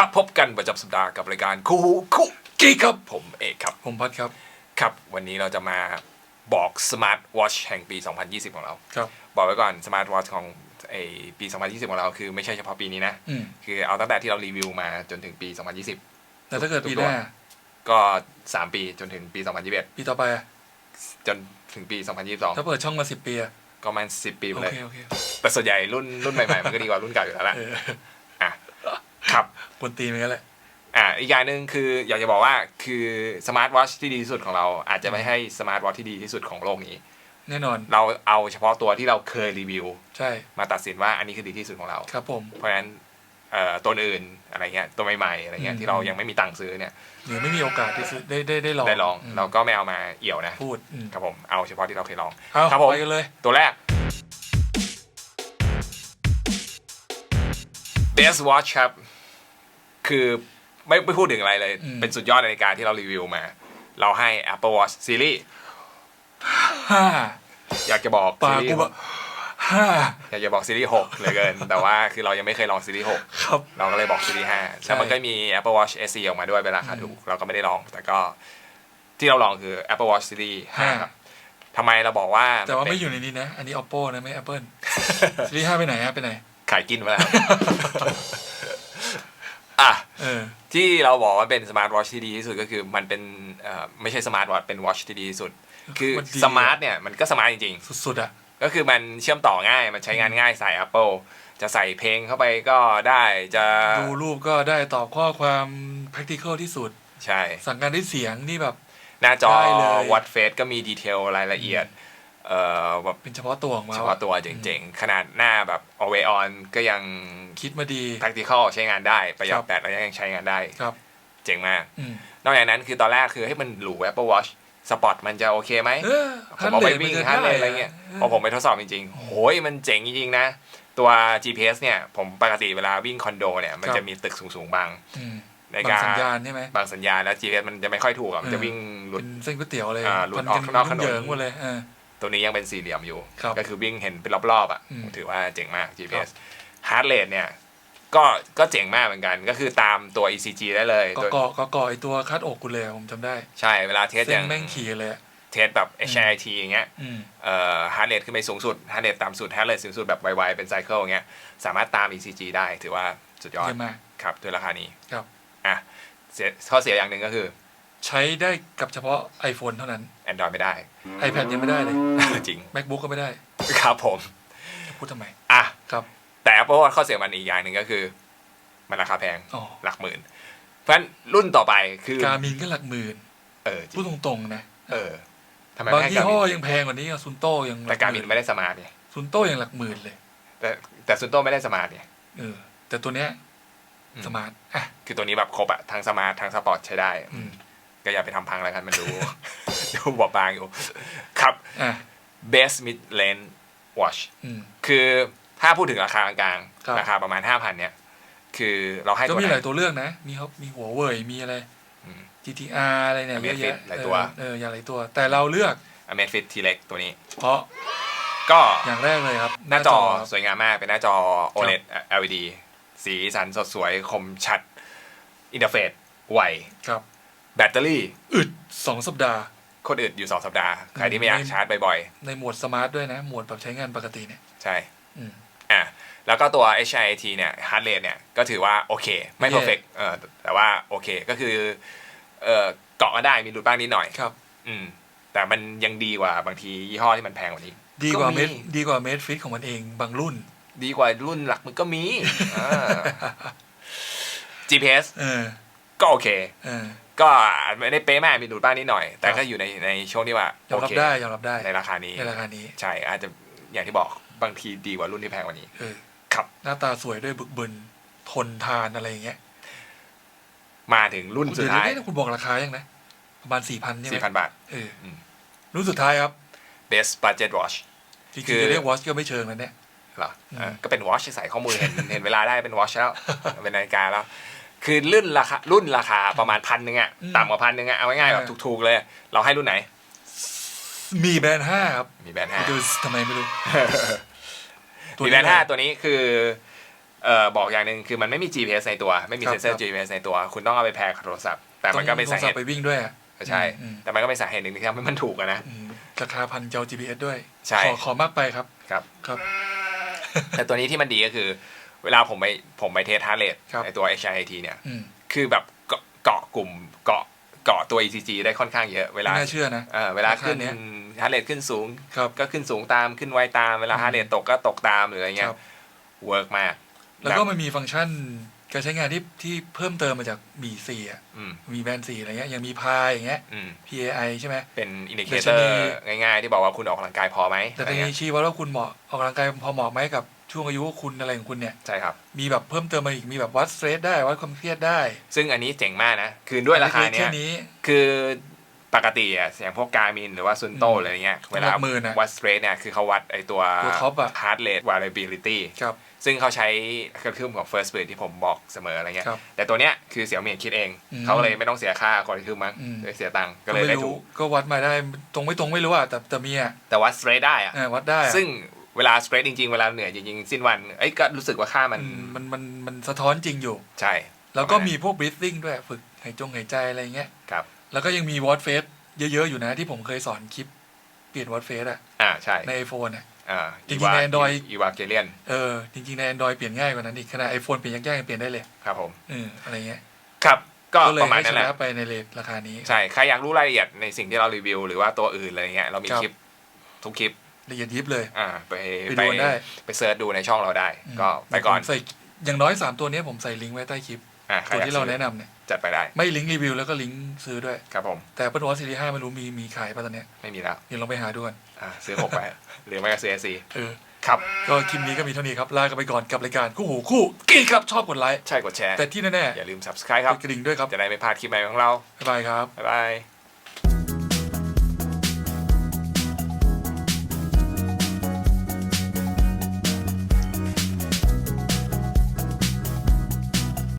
ครับพบกันประจำสัปดาห์กับรายการคู่หูคู่กีครับผมเอกครับ ผมพัดครับ ครับวันนี้เราจะมาบอกสมาร์ทวอชแห่งปี 2020 ของเรา ครับ บอกไว้ก่อนสมาร์ทวอชของไอปี 2020 ของเราคือไม่ใช่เฉพาะปีนี้นะ อืมคือเอาตั้งแต่ที่เรารีวิวมาจนถึงปี 2020 แต่ถ้าเกิดปีหน้าก็ 3 ปีจนถึงปี 2021 ปีต่อไปอะจนถึงปี ถ้า2022 เปิดช่องมาสิบปีอะก็ประมาณ10 ปีไปโอเลย เคโอเคแต่ส่วนใหญ่รุ่นรุ่นใหม่ๆ มันก็ดีกว่ารุ่นเก่าอยู่แล้วแหละเอออะครับ กวนตีนเหมือนกันแหละอ่าอีกอย่างหนึ่งคืออยากจะบอกว่าคือสมาร์ทวอชที่ดีที่สุดของเราอาจจะไม่ให้สมาร์ทวอชที่ดีที่สุดของโลกนี้ แน่นอน เราเอาเฉพาะตัวที่เราเคยรีวิว ใช่ มาตัดสินว่าอันนี้คือดีที่สุดของเรา ครับผม เพราะฉะนั้นเอ่อตัวอื่นอะไรเงี้ยตัวใหม่ๆอะไรเงี้ยอืมที่เรายังไม่มีตังค์ซื้อเนี่ยหรือไม่มีโอกาสที่ซื้อได้ได้ได้ลองได้ลองมเราก็ไม่เอามาเอี่ยวนะพูดอืมครับผมเอาเฉพาะที่เราเคยลองเอาครับผมไปกันเลย ตัวแรก Best Watch ครับ คือไม่ไม่พูดถึงอะไรเลย เป็นสุดยอดนาฬิกาที่เรารีวิวมา เราให้ Apple Watch Series ห้าอยากจะบอกปาซีรีกูส์แบบห้าอยากจะบอกซีรีส์หกเหลยเกิน แต่ว่าคือเรายังไม่เคยลองซีรีส์หกครับเราก็เลยบอกซีรีส์ห้าใช่แล้วมันก็มี Apple Watch SE ออกมาด้วยเป็นราคาถูกเราก็ไม่ได้ลอง แต่ก็ที่เราลองคือ Apple Watch Series ห้าครับทำไมเราบอกว่า แต่ว่าไม่นอยู่ในนี้นะ อันนี้ oppo นะไม่ apple ซีรีส์ห้าไปไหนอะไปไหน ขายกินมาแล้วอะ เออ ที่เราบอกว่าเป็นสมาร์ทวอชที่ดีที่สุดก็คือมันเป็นเอ่อไม่ใช่สมาร์ทวอชเป็นวอชที่ดีที่สุด คือมันดี สมาร์ทเนี่ยมันก็สมาร์ทจริงสุดๆอะๆ ก็คือมันเชื่อมต่อง่ายมันใช้งานง่ายใส่ Apple จะใส่เพลงเข้าไปก็ได้จะดูรูปก็ได้ตอบข้อความ practical ที่สุด ใช่ สั่งการด้วยเสียงนี่แบบ หน้าจอได้เลย วัดเฟซก็มีดีเทลรายละเอียด เอ่อแบบเป็นเฉพาะตัวของเฉเราพาะตัวเจ๋งๆ ขนาดหน้าแบบ always on ก็ยังคิดมาดี practical ใช้งานได้ ประหยัคดรับแบตแล้วยังใช้งานได้ครับ เจ๋งมากอืมนอกจากนั้นคือตอนแรกคือให้มันหรู Apple Watch สปอร์ตมันจะโอเคไหมเออผมเอาไปวิ่งมันจะฮันเลยด้อะไรเงี้ยออพอผมไปทดสอบจริงๆ โหยมันเจ๋งจริงๆนะ ตัว GPS เนี่ย ผมปกติเวลาวิ่งคอนโดเนี่ย มันครับจะมีตึกสูงๆบางอืมในบางการสัญญาณใช่ไหมบางสัญญาณแล้ว GPS มันจะไม่ค่อยถูกอะมันจะวิ่งหลุดเป็นเส้นก๋วยเตี๋ยวเลยอ่าหลุดพันออกข้างนอกถนนเหยิงหมดเลยเออ ตัวนี้ยังเป็นสี่เหลี่ยมอยู่ ครับก็คือวิ่งเห็นเป็นรอบๆอะอืม ถือว่าเจ๋งมาก GPS Heart Rate เนี่ยก็ก็เจ๋งมากเหมือนกัน ก็คือตามตัว ECG ได้เลยก็ตัวเกาะก็เกาะไอตัวคาดอกกูเลยอะผมจำได้ใช่เวลาเทสเส้อนย่างแม่งขี่เลยอะเทสแบบ HIT อย่างเงี้ย อืม เอ่อ heart rate ขึ้นไปสูงสุด heart rate ต่ำสุด heart rate สูงสุดแบบไวๆ เป็นไซเคิลอย่างเงี้ยสามารถตาม ECG ได้ถือว่าสุดยอดเยี่ยมมาก ครับ ด้วยราคานี้ครับ อะเสียข้อเสียอย่างหนึ่งก็คือ ใช้ได้กับเฉพาะ iPhone เท่านั้น Android ไม่ได้ iPad ยังไม่ได้เลย จริง MacBook ก็ไม่ได้ครับผม พูดทำไมอะ ครับ แต่ Apple Watch ข้อเสียมันอีกอย่างหนึ่งก็คือ มันราคาแพงอ๋อหลักหมื่น เพราะฉะนั้นรุ่นต่อไปคือ การมินก็หลักหมื่นเออจริพูดงตรงๆนะเออทำไมบางไม่ให้ยี่การห้มิอนยังแพงกว่านี้อะซุนโต้ยังหแต่ลัการมินไม่ได้สมาร์ทเนี่ยซุนโต้ยังหลักหมื่นเลยแต่แต่ซุนโต้ไม่ได้สมาร์ทเนี่ย เออแต่ตัวเนี้ยอืม สมาร์ทอะคือตัวนี้แบบครบอะทั้งสมาร์ททั้งสปอร์ตใช้ได้ อืม ก็อย่าไปทำพังแล้วกันมันดู ดูบอบบางอยู่ ครับอะ best mid range watch อืมคือถ้าพูดถึงราคากลางครับๆราคาประมาณ5,000เนี่ย คือเราให้ก็ตัวมีไหหน ลายตัวเลือกนะ มีเขามีหัวเว่ยมีอะไร อืม GTR อะไรเนี่ยเยอะ Amazfit แยะหลายตัว เออเอออย่างหลายตัว แต่เราเลือก Amazfit T-Rex ตัวนี้ เพราะก็อย่างแรกเลยครับหน้าจอสวยงามมาก เป็นหน้าจอ OLED LED สีสันสดสวยคมชัด อินเทอร์เฟซไว ครับ แบตเตอรี่อึดสองสัปดาห์โคตรอึดอยู่2สัปดาห์ ใครที่ไม่อยากไม่ชาร์จบ่อยในหมวดสมาร์ทด้วยนะ หมวดแบบใช้งานปกติเนี่ยๆ ใช่ อืม อะแล้วก็ตัว HIT เนี่ย heart rate เนี่ย ก็ถือว่าโอเค ไม่ไม่แย่ perfect เออแต่ว่าโอเคก็คือเออเกาะก็ได้มีหลุดบ้างนิดหน่อย ครับ อืม แต่มันยังดีกว่าบางทียี่ห้อที่มันแพงกว่านี้ ดีกว่าก็เมดดีกว่าเมดฟิตของมันเองบางรุ่น ดีกว่ารุ่นหลักมันก็มีอ่า GPS เออ ก็โอเคเออก็อาจไม่ได้เป๊ะมากมีหลุดบ้างนิดหน่อย แต่ครับก็อยู่ในในช่วงที่ว่ายอมโอรับเคได้ยอมรับได้ในราคานี้ในราคานี้ใช่อาจจะอย่างที่บอกบางทีดีกว่ารุ่นที่แพงกว่านี้เออครับ หน้าตาสวยด้วยบึกบึนทนทานอะไรอย่างเงี้ยมาถึงรุ่นสุดท้ายเดี๋วนี้คุณบอกราคายังนะประมาณสี่พันใช่ไหม4,000บาทเอออมรุ่นสุดท้ายครับ best budget watch จริงคือๆจะเรียกวอชก็ไม่เชิงนะเนี่ยเหรออืมเออก็เป็น watch ใส่ข้อมือเห็นเห็นเวลาได้เป็น watch แล้วเป็นนาฬิกาแล้ว คือรุ่นราคารุ่นราคาประมาณพันหนึ่งอะต่ำกว่าพันหนึ่งอะเอาง่ายๆแบบถูกๆเลย เราให้รุ่นไหน มีแบรนด์ห้าครับมีแบรนด์ห้า ดูทำไมไม่รู้มีแบรนด์ห้าตัวนี้คือเอ่อบอกอย่างหนึ่งคือมันไม่มี GPS ในตัว ไม่มีครับเซ็นเซอครัร์ บ GPS ในตัว คุณต้องเอาไปแพร์กับโทรศัพท์ แต่มันก็เป็นต้องสาเหโทรศัพตุท์ไปวิ่งด้วยอะ ใช่ อืม แต่มันก็เป็นสาเหตุหนึ่งที่ทำให้มันถูกอะนะ อืมราคาพันเจ้า GPS ด้วย ใช่ ขอขอมากไปครับ ครับ ครับ แต่ตัวนี้ที่มันดีก็คือ เวลาผมไปผมไปเทสฮาร์เรทครับในตัว HIIT เนี่ยอืมคือแบบเกาะเกาะกลุ่มเกาะเกาะตัว ECG ได้ค่อนข้างเยอะ เวลาไม่น่าเชื่อนะเออเวลาขึ้นราคาเนี้ยฮาร์เรทขึ้นสูงครับก็ขึ้นสูงตามขึ้นไวตาม เวลาอืมฮาร์เรทตกก็ตกตามหรืออะไรเงี้คยรับเวิร์กมาก แล้วก็มันมีฟังก์ชันการใช้งานที่ที่เพิ่มเติมมาจากมีสี่อะอืมมีแบรนด์สี่อะไรเงี้ยยังมีพายอย่างเงี้ยอืม PAI ใช่ไหมเป็นอินดิเคดัชเตอนีร์ง่ายๆ ที่บอกว่าคุณออกกำลังกายพอไหมแต่อะไรตอนเงี้นี้ยชี้ว่าว่าคุณเหมาะออกกำลังกายพอเหมาะไหมกับ ช่วงอายุคุณอะไรของคุณเนี่ย ใช่ครับ มีแบบเพิ่มเติมมาอีกมีแบบวัดสเตรสได้วัดความเครียดได้ ซึ่งอันนี้เจ๋งมากนะ คือด้วยราคาล็กๆเนี้แค่ยนี้คือปกติอะอย่างพวกการมินหรือว่าซุนโตอืมอะไรเงี้ยเวลาหลักหมื่นอะวัดสเตรทเนี่ยคือเขาวัดไอตัวตัว top อะ heart rate variability ครับซึ่งเขาใช้เครื่องของ first beat ที่ผมบอกเสมออะไรเงี้ยครับแต่ตัวเนี้ยคือเสี่ยวเมี่คิดเองอืมเขาเลยไม่ต้องเสียค่าคอร์ดิทึมมั้งอืมเลยเสียตังค์ก็ก็เลยไม่ได้รู้ถูก ก็วัดมาได้ตรงไม่ตรงไม่รู้อะแต่แต่มีอะแต่วัดสเตรทได้อะเออวัดได้อะซึ่ง เวลาสเตรทจริงๆ เวลาเหนื่อยจริงๆ สิ้นวันเอ้ยก็รู้สึกว่าค่ามันอืมมันมันมันสะท้อนจริงอยู่ ใช่ แล้วก็มีพวก breathing ด้วยฝึกหายจงหายใจอะไรเงี้ยครับ แล้วก็ยังมี watt face เยอะๆ อยู่นะที่ผมเคยสอนคลิป เปลี่ยน watt face อะอ่าใช่ใน iPhone อะอ่าจริงๆใน Android อีวาเกเลียนเออจริงๆใน Android เปลี่ยนง่ายกว่านั้นอีกขนาด iPhone เปลี่ยนยากๆยังเปลี่ยนได้เลยครับผมเอออะไรเงี้ยครับก็ก็เลยประมาณให้ชนั้นแหละนะไปในเรทราคานี้ใช่ใครอยากรู้รายละเอียดในสิ่งที่เรารีวิว หรือว่าตัวอื่นอะไรเงี้ยเรามีครับคลิปทุกคลิป ละเอียดยิบเลย อ่าไปไปดูได้ ไปเสิร์ชดูในช่องเราได้ ก็ไปก่อนผมใส่อย่างน้อย3ตัวเนี้ยผมใส่ลิงก์ไว้ใต้คลิปอ่าใครตัวอยากที่เราซื้อแนะนำเนี่ยจัดไปได้ไม่ลิงก์รีวิวแล้วก็ลิงก์ซื้อด้วย ครับผมแต่ Apple Watch Series 5ไม่รู้มีมีขายป่ะตอนเนี้ยไม่มีแล้ว เดี๋ยวลองไปหาดูกันอ่าซื้อหกไป หรือไม่ก็ซื้อซีเออ ครับ ก็คลิปนี้ก็มีเท่านี้ครับ ลากันไปก่อนกับรายการคู่หูคู่กินครับชอบกดไลค์ใช่กดแชร์ แต่ที่แน่อย่าลืม subscribe ๆคกรับ ดกระดิ่งด้วยครับ จะได้ไม่พลาดคลิปใหม่ของเรา บ๊ายบายครับ บ๊ายบาย